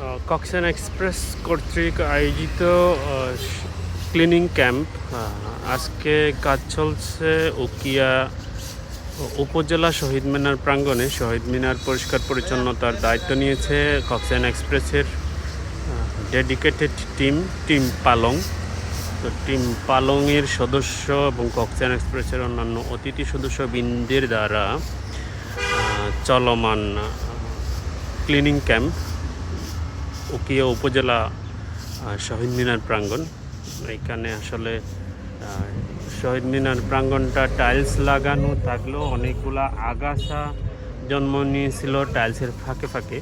কক্সেন express কর্তৃক আয়োজিত cleaning camp. আজকে কাজ চলছে উকিয়া, উপজেলা শহীদ মিনার প্রাঙ্গণে। শহীদ মিনার পরিষ্কার পরিচ্ছন্নতার দায়িত্ব নিয়েছে কক্সেন এক্সপ্রেসের ডেডিকেটেড টিম টিম পালং। তো টিম পালংয়ের সদস্য এবং কক্সেন এক্সপ্রেসের অন্যান্য অতিথি সদস্য বৃন্দের দ্বারা চলমান ক্লিনিং ক্যাম্প। উকিয়া উপজেলা শহীদ মিনার প্রাঙ্গণ। এখানে আসলে শহীদ মিনার প্রাঙ্গণটা টাইলস লাগানো থাকলেও অনেকগুলা আগাছা জন্ম নিয়েছিল টাইলসের ফাঁকে ফাঁকে।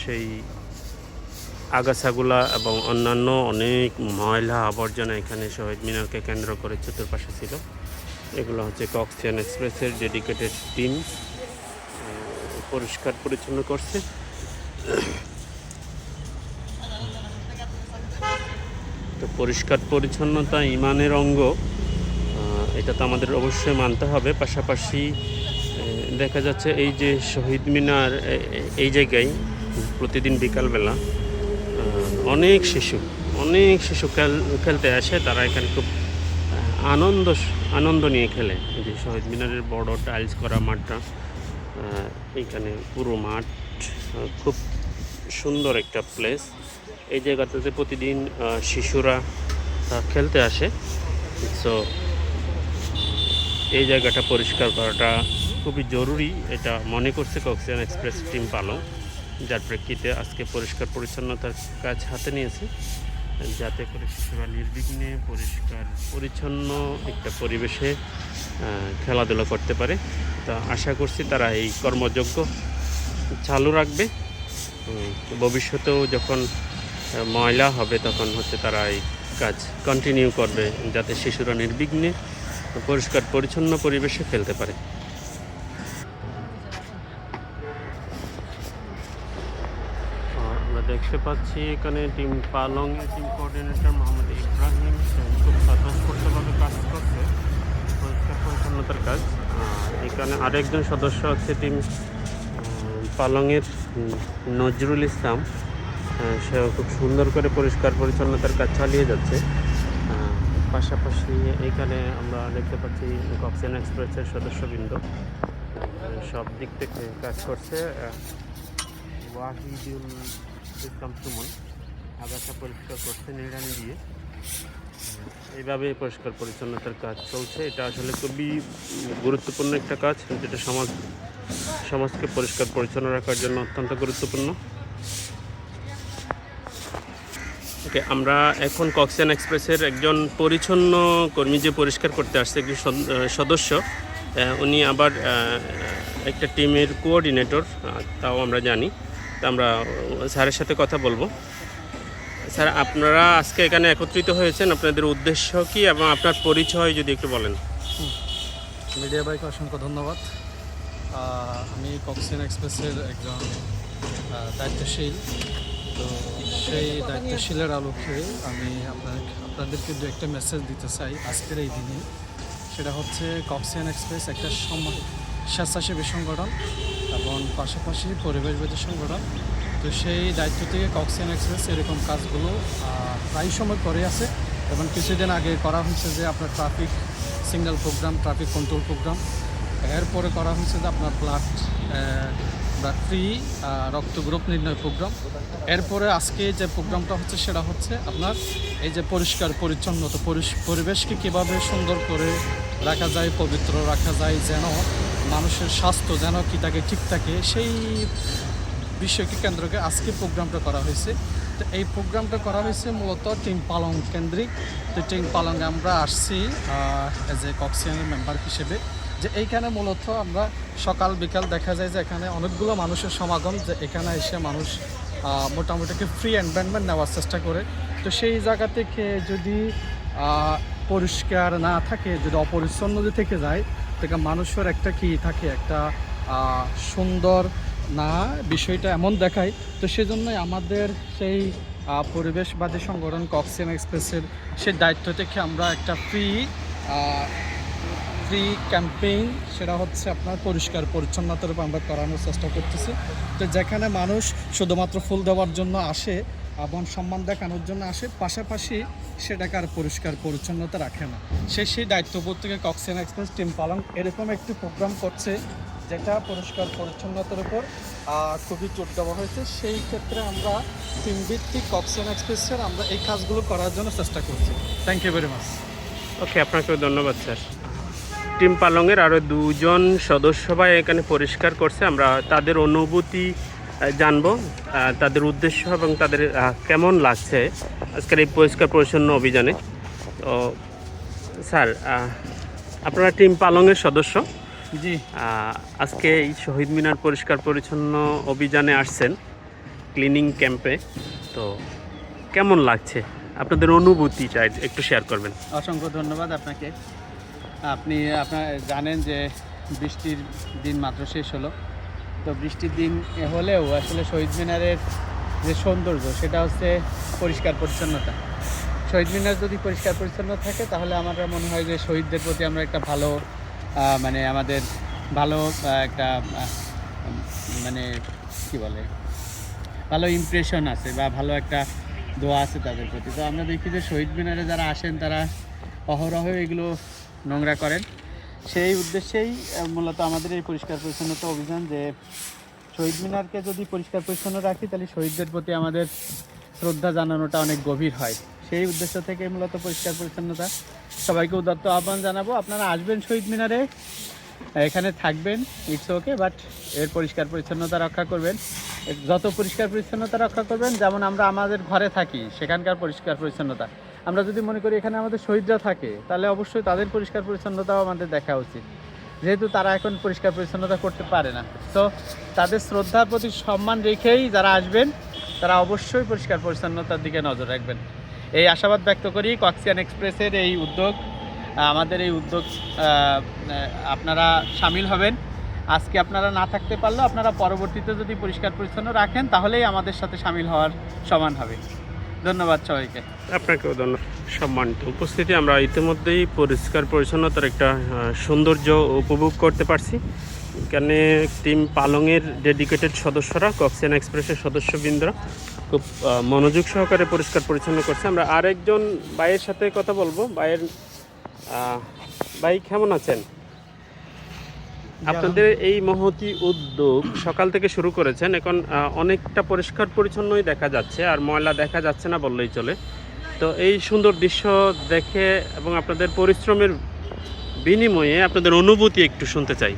সেই আগাছাগুলা এবং অন্যান্য অনেক ময়লা আবর্জনা এখানে শহীদ মিনারকে কেন্দ্র করে চতুর্পাশে ছিল। এগুলো হচ্ছে কক্সিয়ান এক্সপ্রেসের ডেডিকেটেড টিম পরিষ্কার পরিচ্ছন্ন করছে। পরিষ্কার পরিচ্ছন্নতা ইমানের অঙ্গ এটা তো আমাদের অবশ্যই মানতে হবে। পাশাপাশি দেখা যাচ্ছে এই যে শহীদ মিনার এই জায়গায় প্রতিদিন বিকালবেলা অনেক শিশু অনেক শিশু খেল খেলতে আসে। তারা এখানে খুব আনন্দ আনন্দ নিয়ে খেলে। এই যে শহীদ মিনারের বড় টাইলস করা মাঠটা আহ, এইখানে পুরো মাঠ খুব সুন্দর একটা প্লেস। এই জায়গাটাতে প্রতিদিন শিশুরা খেলতে আসে। সো এই জায়গাটা পরিষ্কার করাটা খুবই জরুরি। এটা মনে করছে কক্সিয়ান এক্সপ্রেস টিম পালং যার প্রেক্ষিতে আজকে পরিষ্কার পরিচ্ছন্নতার কাজ হাতে নিয়েছে। যাতে করে শিশুরা নির্বিঘ্নে পরিষ্কার, পরিচ্ছন্ন একটা পরিবেশে খেলাধুলা করতে পারে। তা আশা করছি তারা এই কর্মযোগ্য চালু রাখবে। ভবিষ্যতেও যখন ময়লা হবে তখন হচ্ছে তারা এই কাজ কন্টিনিউ করবে যাতে শিশুরা নির্বিঘ্নে পরিষ্কার পরিচ্ছন্ন পরিবেশে খেলতে পারে। আমরা দেখতে পাচ্ছি এখানে টিম পালং এর টিম কোঅর্ডিনেটর মোহাম্মদ ইব্রাহিম খুব স্বতঃস্ফূর্তভাবে কাজ করছে, পরিষ্কার পরিচ্ছন্নতার কাজ। এখানে আরেকজন সদস্য আছে টিম পালংয়ের নজরুল ইসলাম। সেও খুব সুন্দর করে পরিষ্কার পরিচ্ছন্নতার কাজ চালিয়ে যাচ্ছে। পাশাপাশি এখানে আমরা দেখতে পাচ্ছি কক্সেন এক্সপ্রেসের সদস্যবৃন্দ। সব দিক থেকে কাজ করছে। ওয়াহিদুল ইসলাম সুমন আগাছা পরিষ্কার করছে নিড়ানি দিয়ে। এইভাবে পরিষ্কার পরিচ্ছন্নতার কাজ চলছে। এটা আসলে খুবই গুরুত্বপূর্ণ একটা কাজ, যেটা সমাজ, সমাজকে পরিষ্কার পরিচ্ছন্ন রাখার জন্য অত্যন্ত গুরুত্বপূর্ণ। ওকে আমরা এখন কক্সিয়ান এক্সপ্রেসের একজন পরিচ্ছন্ন কর্মী যে পরিষ্কার করতে আসছে সদ- সদস্য উনি আবার একটা টিমের কোঅর্ডিনেটর তাও আমরা জানি। তা আমরা স্যারের সাথে কথা বলব। স্যার, আপনারা আজকে এখানে একত্রিত হয়েছেন। আপনাদের উদ্দেশ্য কি এবং আপনার পরিচয় যদি একটু বলেন। মিডিয়া বাইকে অসংখ্য ধন্যবাদ। আমি কক্সিন এক্সপ্রেসের একজন দায়িত্বশীল। তো সেই দায়িত্বশীলের আলোকে আমি আপনার, আপনাদেরকে দু একটা মেসেজ দিতে চাই আজকের এই দিনে। সেটা হচ্ছে কক্সিয়ান এক্সপ্রেস একটা সম- স্বেচ্ছাসেবী সংগঠন এবং পাশাপাশি পরিবেশবাদী সংগঠন। তো সেই দায়িত্ব থেকে কক্সিয়ান এক্সপ্রেস এরকম কাজগুলো প্রায় সময় করে আছে এবং কিছুদিন আগে করা হয়েছে যে আপনার traffic signal program traffic control program এরপরে করা হয়েছে যে আপনার ব্লাড বা ফ্রি রক্ত গ্রুপ নির্ণয় প্রোগ্রাম এরপরে আজকে যে প্রোগ্রামটা হচ্ছে, সেটা হচ্ছে আপনার এই যে পরিষ্কার, পরিচ্ছন্নতা পরিবেশকে কীভাবে সুন্দর করে রাখা যায়, পবিত্র রাখা যায়, যেন মানুষের স্বাস্থ্য যেন কি থাকে, ঠিক থাকে, সেই বিষয়কে কেন্দ্র করে আজকে প্রোগ্রামটা করা হয়েছে। তো এই প্রোগ্রামটা করা হয়েছে মূলত টিম পালং কেন্দ্রিক। তো টিম পালং আমরা আসছি অ্যাজ এ কক্সিয়ানের মেম্বার হিসেবে। যে এইখানে মূলত আমরা সকাল, বিকাল দেখা যায় যে এখানে অনেকগুলো মানুষের সমাগম, যে এখানে এসে মানুষ মোটামুটি ফ্রি এনভায়রনমেন্ট নেওয়ার চেষ্টা করে। তো সেই জায়গা থেকে যদি পরিষ্কার না থাকে, যদি অপরিচ্ছন্ন যদি থেকে যায় থেকে মানুষের একটা কি থাকে, একটা সুন্দর না, বিষয়টা এমন দেখায়। তো সেজন্যই আমাদের সেই পরিবেশবাদী সংগঠন কক্সিয়ান এক্সপ্রেসের সেই দায়িত্ব থেকে আমরা একটা ফ্রি ফ্রি ক্যাম্পেইন সেটা হচ্ছে আপনার পরিষ্কার পরিচ্ছন্নতার উপর আমরা করানোর চেষ্টা করতেছি। তো যেখানে মানুষ শুধুমাত্র ফুল দেওয়ার জন্য আসে এবং সম্মান দেখানোর জন্য আসে, পাশাপাশি সেটাকে আর পরিষ্কার পরিচ্ছন্নতা রাখে না। সে সেই দায়িত্ববোধ থেকে কক্সিজেন এক্সপ্রেস টিম পালং এরকম একটি প্রোগ্রাম করছে, যেটা পরিষ্কার পরিচ্ছন্নতার উপর খুবই জোর দেওয়া হয়েছে। সেই ক্ষেত্রে আমরা টিম ভিত্তিক কক্সিজেন এক্সপ্রেসের আমরা এই কাজগুলো করার জন্য চেষ্টা করছি। Thank you very much okay আপনাকেও ধন্যবাদ, স্যার। টিম পালংয়ের আরও দুজন সদস্য ভাই এখানে পরিষ্কার করছে। আমরা তাদের অনুভূতি জানব তাদের উদ্দেশ্য এবং তাদের কেমন লাগছে আজকের এই পরিষ্কার পরিচ্ছন্ন অভিযানে। তো স্যার আপনারা টিম পালংয়ের সদস্য। জি। আজকে এই শহীদ মিনার পরিষ্কার পরিচ্ছন্ন অভিযানে আসছেন ক্লিনিং ক্যাম্পে। তো কেমন লাগছে? আপনাদের অনুভূতিটা একটু শেয়ার করবেন। অসংখ্য ধন্যবাদ আপনাকে। আপনি, আপনার জানেন যে বৃষ্টির দিন মাত্র শেষ হলো। তো বৃষ্টির দিন হলেও আসলে শহীদ মিনারের যে সৌন্দর্য, সেটা হচ্ছে পরিষ্কার পরিচ্ছন্নতা। শহীদ মিনার যদি পরিষ্কার পরিচ্ছন্ন থাকে, তাহলে আমার মনে হয় যে শহীদদের প্রতি আমরা একটা ভালো মানে আমাদের ভালো একটা মানে কি বলে, ভালো ইমপ্রেশন আছে বা ভালো একটা দোয়া আছে তাদের প্রতি। তো আমরা দেখি যে শহীদ মিনারে যারা আসেন, তারা অহরহ এগুলো নোংরা করেন। সেই উদ্দেশ্যেই মূলত আমাদের এই পরিষ্কার পরিচ্ছন্নতা অভিযান যে শহীদ মিনারকে যদি পরিষ্কার পরিচ্ছন্ন রাখি, তাহলে শহীদদের প্রতি আমাদের শ্রদ্ধা জানানোটা অনেক গভীর হয়। সেই উদ্দেশ্য থেকে মূলত পরিষ্কার পরিচ্ছন্নতা। সবাইকে উদাত্ত আহ্বান জানাব, আপনারা আসবেন শহীদ মিনারে, এখানে থাকবেন ইটস ওকে বাট এর পরিষ্কার পরিচ্ছন্নতা রক্ষা করবেন। যত পরিষ্কার পরিচ্ছন্নতা রক্ষা করবেন, যেমন আমরা আমাদের ঘরে থাকি, সেখানকার পরিষ্কার পরিচ্ছন্নতা। আমরা যদি মনে করি এখানে আমাদের শহীদরা থাকে, তাহলে অবশ্যই তাদের পরিষ্কার পরিচ্ছন্নতাও আমাদের দেখা উচিত। যেহেতু তারা এখন পরিষ্কার পরিচ্ছন্নতা করতে পারে না। তো তাদের শ্রদ্ধার প্রতি সম্মান রেখেই যারা আসবেন, তারা অবশ্যই পরিষ্কার পরিচ্ছন্নতার দিকে নজর রাখবেন। এই আশাবাদ ব্যক্ত করি কক্সিয়ান এক্সপ্রেসের এই উদ্যোগ আমাদের এই উদ্যোগ আপনারা সামিল হবেন। আজকে আপনারা না থাকতে পারলেও আপনারা পরবর্তীতে যদি পরিষ্কার পরিচ্ছন্ন রাখেন, তাহলেই আমাদের সাথে সামিল হওয়ার সমান হবে। ধন্যবাদ সবাইকে। আপনাকেও ধন্যবাদ। সম্মানিত উপস্থিতি, আমরা ইতিমধ্যেই পরিষ্কার, পরিচ্ছন্নতার একটা সৌন্দর্য উপভোগ করতে পারছি। এখানে টিম পালংয়ের ডেডিকেটেড সদস্যরা কক্সিয়ান এক্সপ্রেসের সদস্যবৃন্দরা খুব মনোযোগ সহকারে পরিষ্কার, পরিচ্ছন্ন করছে। আমরা আরেকজন ভাইয়ের সাথে কথা বলব। ভাইয়ের ভাই কেমন আছেন? আপনাদের এই মহতি উদ্যোগ সকাল থেকে শুরু করেছেন। এখন অনেকটা পরিষ্কার পরিচ্ছন্নই দেখা যাচ্ছে আর ময়লা দেখা যাচ্ছে না বললেই চলে। তো এই সুন্দর দৃশ্য দেখে এবং আপনাদের পরিশ্রমের বিনিময়ে আপনাদের অনুভূতি একটু শুনতে চাই।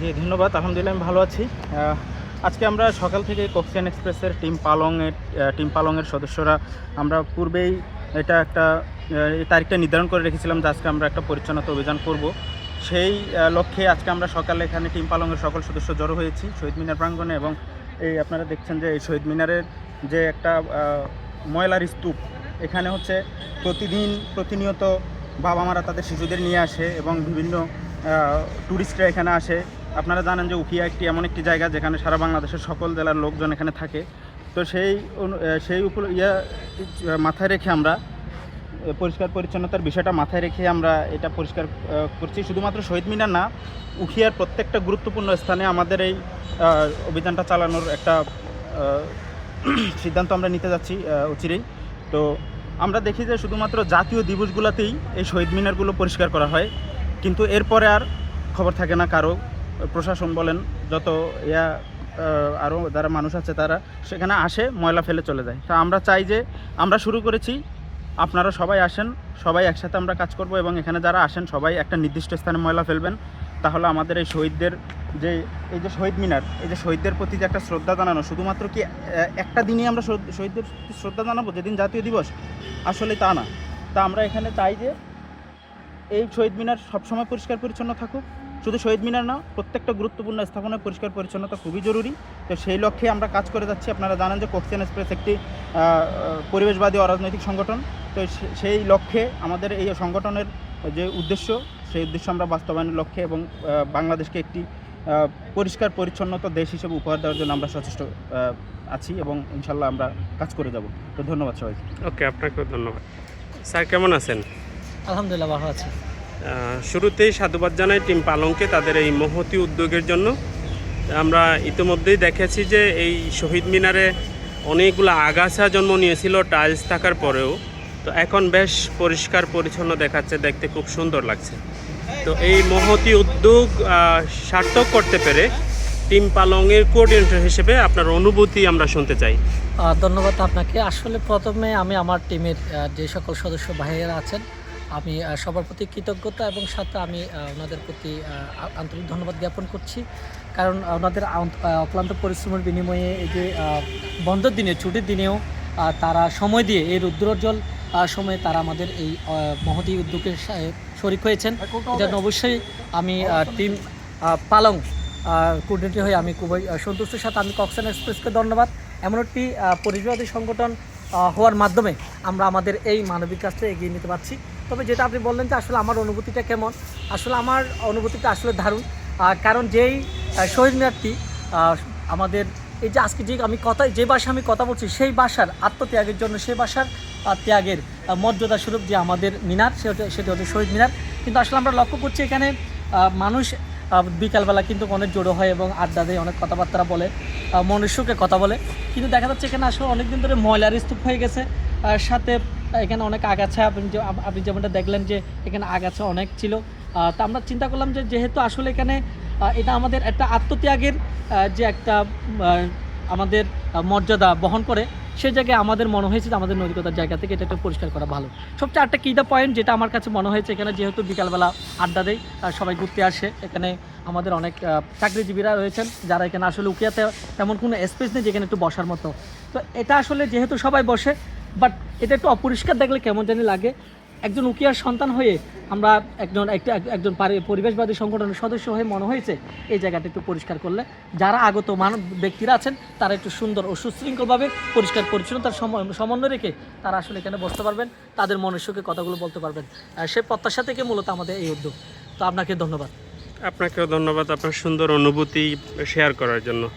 জি ধন্যবাদ। আলহামদুলিল্লাহ আমি ভালো আছি। আজকে আমরা সকাল থেকে কক্সিয়ান এক্সপ্রেসের টিম পালংয়ের টিম পালংয়ের সদস্যরা আমরা পূর্বেই এটা একটা তারিখটা নির্ধারণ করে রেখেছিলাম যে আজকে আমরা একটা পরিচ্ছন্নতা অভিযান করব। সেই লক্ষ্যে আজকে আমরা সকালে এখানে টিম পালংয়ের সকল সদস্য জড়ো হয়েছি, শহীদ মিনার প্রাঙ্গণে এবং এই আপনারা দেখছেন যে এই শহীদ মিনারের যে একটা ময়লার স্তূপ, এখানে হচ্ছে প্রতিদিন প্রতিনিয়ত বাবা মারা তাদের শিশুদের নিয়ে আসে এবং বিভিন্ন ট্যুরিস্টরা এখানে আসে। আপনারা জানেন যে উখিয়া একটি এমন একটি জায়গা যেখানে সারা বাংলাদেশের সকল জেলার লোকজন এখানে থাকে। তো সেই সেই উপ ইয়া, মাথায় রেখে আমরা পরিষ্কার পরিচ্ছন্নতার বিষয়টা মাথায় রেখে আমরা এটা পরিষ্কার করছি। শুধুমাত্র শহীদ মিনার না, উখিয়ার প্রত্যেকটা গুরুত্বপূর্ণ স্থানে আমাদের এই অভিযানটা চালানোর একটা সিদ্ধান্ত আমরা নিতে যাচ্ছি অচিরেই। তো আমরা দেখি যে শুধুমাত্র জাতীয় দিবসগুলোতেই এই শহীদ মিনারগুলো পরিষ্কার করা হয়। কিন্তু এরপরে আর খবর থাকে না কারও। প্রশাসন বলেন, যত ইয়া আরও যারা মানুষ আছে তারা সেখানে আসে, ময়লা ফেলে চলে যায়। তা আমরা চাই যে আমরা শুরু করেছি আপনারা সবাই আসেন, সবাই একসাথে আমরা কাজ করব এবং এখানে যারা আসেন সবাই একটা নির্দিষ্ট স্থানে ময়লা ফেলবেন। তাহলে আমাদের এই শহীদদের যে, এই যে শহীদ মিনার, এই যে শহীদদের প্রতি যে একটা শ্রদ্ধা জানানো, শুধুমাত্র কি একটা দিনই আমরা শহীদ- শহীদদের শ্রদ্ধা জানাব, যেদিন জাতীয় দিবস? আসলে তা না। তা আমরা এখানে চাই যে, এই শহীদ মিনার সবসময় পরিষ্কার পরিচ্ছন্ন থাকুক। শুধু শহীদ মিনার না প্রত্যেকটা গুরুত্বপূর্ণ স্থাপনায় পরিষ্কার পরিচ্ছন্নতা খুবই জরুরি। তো সেই লক্ষ্যে আমরা কাজ করে যাচ্ছি। আপনারা জানেন যে কোকসিয়ান এক্সপ্রেস একটি পরিবেশবাদী অরাজনৈতিক সংগঠন। তো সে- সেই লক্ষ্যে আমাদের এই সংগঠনের যে উদ্দেশ্য সেই উদ্দেশ্য আমরা বাস্তবায়নের লক্ষ্যে এবং বাংলাদেশকে একটি পরিষ্কার পরিচ্ছন্নতা দেশ হিসেবে উপহার দেওয়ার জন্য আমরা সচেষ্ট আছি এবং ইনশাল্লাহ আমরা কাজ করে যাব। তো ধন্যবাদ সবাইকে। ওকে আপনাকেও ধন্যবাদ। স্যার কেমন আছেন? আলহামদুলিল্লাহ ভালো আছি। শুরুতেই সাধুবাদ জানাই টিম পালংকে তাদের এই মহতি উদ্যোগের জন্য। আমরা ইতিমধ্যেই দেখেছি যে এই শহীদ মিনারে অনেকগুলো আগাছা জন্ম নিয়েছিল, টাইলস থাকার পরেও। তো এখন বেশ পরিষ্কার পরিচ্ছন্ন দেখাচ্ছে, দেখতে খুব সুন্দর লাগছে। তো এই মহতি উদ্যোগ সার্থক করতে পেরে টিম পালংয়ের কোঅর্ডিনেটর হিসেবে আপনার অনুভূতি আমরা শুনতে চাই। ধন্যবাদ আপনাকে। আসলে প্রথমে আমি আমার টিমের যে সকল সদস্য ভাইয়েরা আছেন আমি সবার প্রতি কৃতজ্ঞতা এবং সাথে আমি ওনাদের প্রতি আন্তরিক ধন্যবাদ জ্ঞাপন করছি। কারণ ওনাদের অক্লান্ত পরিশ্রমের বিনিময়ে এই যে বন্ধের দিনে ছুটির দিনেও তারা সময় দিয়ে এই রুদ্রোজ্জ্বল সময়ে তারা আমাদের এই মহতী উদ্যোগের শরিক হয়েছেন। এটা অবশ্যই আমি টিম পালং কোঅর্ডিনেটর হয়ে আমি খুবই সন্তুষ্টের সাথে আমি কক্সেন এক্সপ্রেসকে ধন্যবাদ। এমন একটি আহ, পরিবেশবাদী সংগঠন হওয়ার মাধ্যমে আমরা আমাদের এই মানবিক কাজটা এগিয়ে নিতে পারছি। তবে যেটা আপনি বললেন যে আসলে আমার অনুভূতিটা কেমন আসলে আমার অনুভূতিটা আসলে দারুণ। কারণ যেই শহীদ মিনারটি আমাদের এই যে আজকে যে আমি কথা যে ভাষা আমি কথা বলছি সেই ভাষার আত্মত্যাগের জন্য সেই আহ, ত্যাগের মর্যাদা স্বরূপ যে আমাদের মিনার সেটা সেটি হচ্ছে শহীদ মিনার। কিন্তু আসলে আমরা লক্ষ্য করছি এখানে মানুষ বিকালবেলা কিন্তু অনেক জড়ো হয় এবং আড্ডা দেয় অনেক কথাবার্তা বলে মনুষ্যকে কথা বলে। কিন্তু দেখা যাচ্ছে এখানে আসলে অনেকদিন ধরে ময়লার স্তূপ হয়ে গেছে সাথে এখানে অনেক আগাছা আপনি যে আপনি যেমনটা দেখলেন যে এখানে আগাছা অনেক ছিল। তা আমরা চিন্তা করলাম যে যেহেতু আসলে এখানে এটা আমাদের একটা আত্মত্যাগের যে একটা আমাদের মর্যাদা বহন করে সেই জায়গায় আমাদের মনে হয়েছে যে আমাদের নৈতিকতার জায়গা থেকে এটা একটু পরিষ্কার করা ভালো। সবচেয়ে একটা কী পয়েন্ট যেটা আমার কাছে মনে হয়েছে এখানে, যেহেতু বিকালবেলা আড্ডা দেয় সবাই ঘুরতে আসে, এখানে আমাদের অনেক চাকরিজীবীরা রয়েছেন যারা এখানে আসলে উকিয়াতে তেমন কোনো স্পেস নেই যেখানে একটু বসার মতো। তো এটা আসলে যেহেতু সবাই বসে বাট এটা একটু অপরিষ্কার দেখলে কেমন জানি লাগে। একজন উকিয়ার সন্তান হয়ে আমরা একজন, একটা, একজন পরিবেশবাদী সংগঠনের সদস্য হয়ে মনে হয়েছে, এই জায়গাটা একটু পরিষ্কার করলে। যারা আগত মানব ব্যক্তিরা আছেন, তারা একটু সুন্দর ও সুশৃঙ্খলভাবে পরিষ্কার পরিচ্ছন্নতার সম- সমন্বয় রেখে তারা আসলে এখানে বসতে পারবেন, তাদের মনের সুখে কথাগুলো বলতে পারবেন। সে প্রত্যাশা থেকে মূলত আমাদের এই উদ্যোগ। তো আপনাকে ধন্যবাদ। আপনাকেও ধন্যবাদ আপনার সুন্দর অনুভূতি শেয়ার করার জন্য।